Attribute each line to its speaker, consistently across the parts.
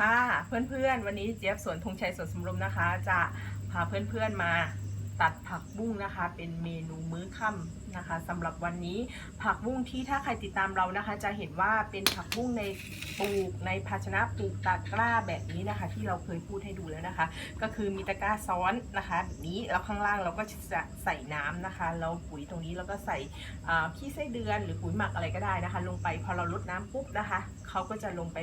Speaker 1: ค่ะเพื่อนๆ วันนี้เจี๊ยบสวนธงชัยสวนสมรมนะคะ จะพาเพื่อนๆมาตัดผักบุ้งนะคะ เป็นเมนูมื้อค่ำนะคะสำหรับวันนี้ผักบุ้งที่ถ้าใครติดตามเรานะคะ จะเห็นว่าเป็นผักบุ้งในปลูกในภาชนะปลูกตะกร้าแบบนี้นะคะ ที่เราเคยพูดให้ดูแล้วนะคะ ก็คือมีตะกร้าซ้อนนะคะแบบนี้แล้วข้างล่างเราก็จะใส่น้ำนะคะแล้วปุ๋ยตรงนี้เราก็ใส่ขี้ไส้เดือนหรือปุ๋ยหมักอะไรก็ได้นะคะ ลงไปพอเราลดน้ำปุ๊บนะคะเขาก็จะลงไป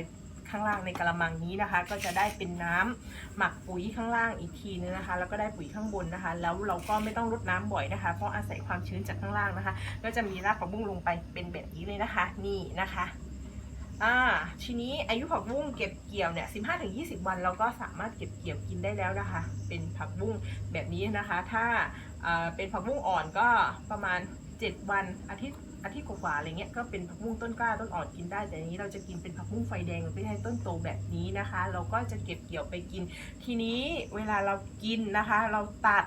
Speaker 1: ข้างล่างในกระมังนี้นะคะ ก็จะได้เป็นน้ำหมักปุ๋ยข้างล่างอีกทีนึงนะคะ แล้วก็ได้ปุ๋ยข้างบนนะคะ แล้วเราก็ไม่ต้องรดน้ำบ่อยนะคะ เพราะอาศัยความชื้นจากข้างล่างนะคะ ก็จะมีรากผักบุ้งลงไปเป็นแบบนี้เลยนะคะ นี่นะคะอ่าทีนี้อายุผักบุ้งเก็บเกี่ยวเนี่ย15-20วันเราก็สามารถเก็บเกี่ยวกินได้แล้วนะคะ เป็นผักบุ้งแบบนี้นะคะ ถ้าเป็นผักบุ้งอ่อนก็ประมาณ 7 วันอาทิตย์อาทิตย์กว่าๆอะไรเงี้ยก็เป็นผักบุ้งต้นกล้าต้นอ่อนกินได้ แต่อันนี้เราจะกินเป็นผักบุ้งไฟแดงไม่ใช่ต้นโตแบบนี้นะคะ เราก็จะเก็บเกี่ยวไปกิน ทีนี้เวลาเรากินนะคะ เราตัด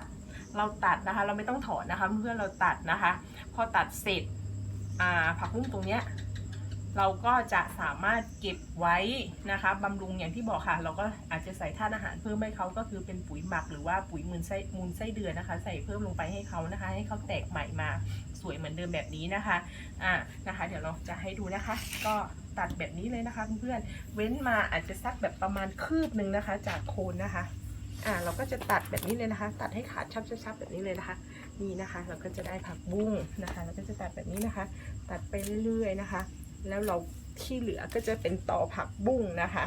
Speaker 1: เราตัดนะคะ เราไม่ต้องถอนนะคะเพื่อนเราตัดนะคะ พอตัดเสร็จผักบุ้งตรงเนี้ยเราก็จะสามารถเก็บไว้นะคะบำรุงอย่างที่บอกค่ะ เราก็อาจจะใส่ธาตุอาหารเพิ่มให้เขาก็คือเป็นปุ๋ยหมักหรือว่าปุ๋ยมูลไส้มูลไส้เดือนนะคะ ใส่เพิ่มลงไปให้เขานะคะ ให้เขาแตกใหม่มา สวยเหมือนเดิมแบบนี้นะคะอ่านะคะ เดี๋ยวเราจะให้ดูนะคะ ก็ตัดแบบนี้เลยนะคะเพื่อนๆเว้นมาอาจจะสักแบบประมาณคืบหนึ่งนะคะ จากโคนนะคะอ่าเราก็จะตัดแบบนี้เลยนะคะ ตัดให้ขาดชับๆแบบนี้เลยนะคะ นี่นะคะ เราก็จะได้ผักบุ้งนะคะ เราก็จะตัดแบบนี้นะคะ ตัดไปเรื่อยๆนะคะ แล้วเราที่เหลือก็จะเป็นต่อผักบุ้งนะคะ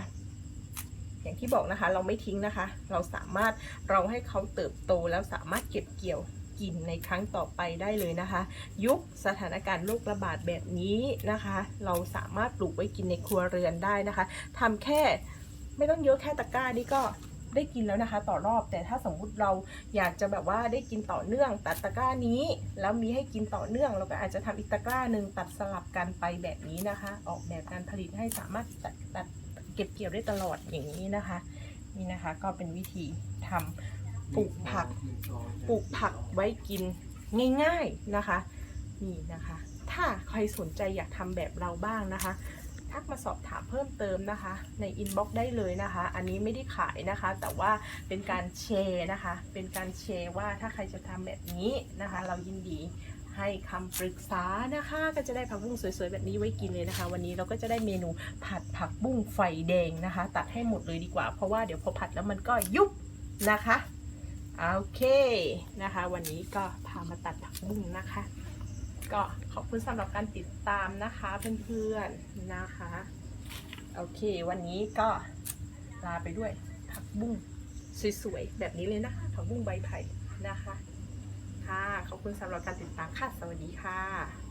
Speaker 1: อย่างที่บอกนะคะ เราไม่ทิ้งนะคะ เราสามารถเราให้เขาเติบโตแล้วสามารถเก็บเกี่ยว กินในครั้งต่อไปได้เลยนะคะ ยุคสถานการณ์โรคระบาดแบบนี้นะคะ เราสามารถปลูกไว้กินในครัวเรือนได้นะคะทำแค่ไม่ต้องเยอะแค่ตะกร้านี่ก็ได้กินแล้วนะคะ ต่อรอบแต่ถ้าสมมุติเราอยากจะแบบว่าได้กินต่อเนื่อง ตัดตะกร้านี้ แล้วมีให้กินต่อเนื่อง เราก็อาจจะทำอีกตะกร้าหนึ่งตัดสลับกันไปแบบนี้นะคะ ออกแบบการผลิตให้สามารถตัดตัดเก็บเกี่ยวได้ตลอดอย่างนี้นะคะ นี่นะคะก็เป็นวิธีทำ ปลูกผัก ปลูกผักไว้กินง่ายๆนะคะ นี่นะคะ ถ้าใครสนใจอยากทำแบบเราบ้างนะคะ ทักมาสอบถามเพิ่มเติมนะคะ ในอินบ็อกซ์ได้เลยนะคะ อันนี้ไม่ได้ขายนะคะ แต่ว่าเป็นการแชร์นะคะ เป็นการแชร์ว่าถ้าใครจะทำแบบนี้นะคะ เรายินดีให้คำปรึกษานะคะ ก็จะได้ผักบุ้งสวยๆ แบบนี้ไว้กินเลยนะคะ วันนี้เราก็จะได้เมนูผัดผักบุ้งไฟแดงนะคะ ตัดให้หมดเลยดีกว่า เพราะว่าเดี๋ยวพอผัดแล้วมันก็ยุบนะคะ โอเคนะคะ วันนี้ก็พามาตัดผักบุ้งนะคะ ก็ขอบคุณสำหรับการติดตามนะคะเพื่อนๆนะคะ โอเค วันนี้ก็ลาไปด้วยผักบุ้งสวยๆแบบนี้เลยนะคะผักบุ้งใบไผ่นะคะ ค่ะขอบคุณสำหรับการติดตามค่ะสวัสดีค่ะ